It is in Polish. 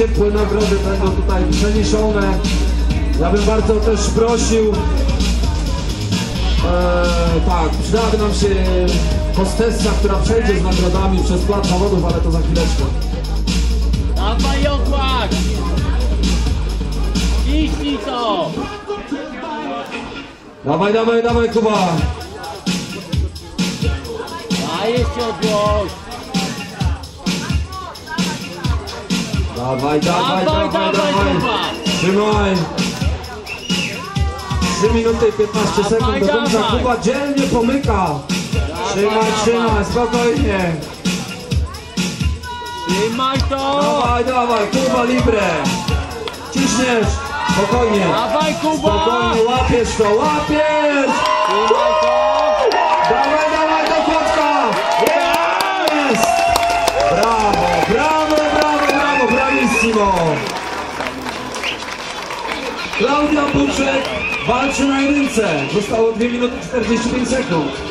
ciepłe nagrody będą tutaj przeniesione. Ja bym bardzo też prosił, e, tak, przydałaby nam się hostessa, która przejdzie z nagrodami przez plac zawodów, ale to za chwileczkę. Dawaj okład! Ciśnij to! Dawaj, dawaj, dawaj Kuba! A jeszcze odgłoś! Dawaj, dawaj, Dawaj, dawaj, dawaj! Trzymaj! 3 minuty i 15 sekund do końca. Kuba dzielnie pomyka. Trzymaj, trzymaj, spokojnie. Trzymaj to! Dawaj, dawaj, Kuba Libre. Ciśniesz. Spokojnie. Dawaj Kuba! Spokojnie, łapiesz to, łapiesz! Trzymaj bravissimo! Klaudia Buczek walczy na jedynce. Zostało 2 minuty 45 sekund.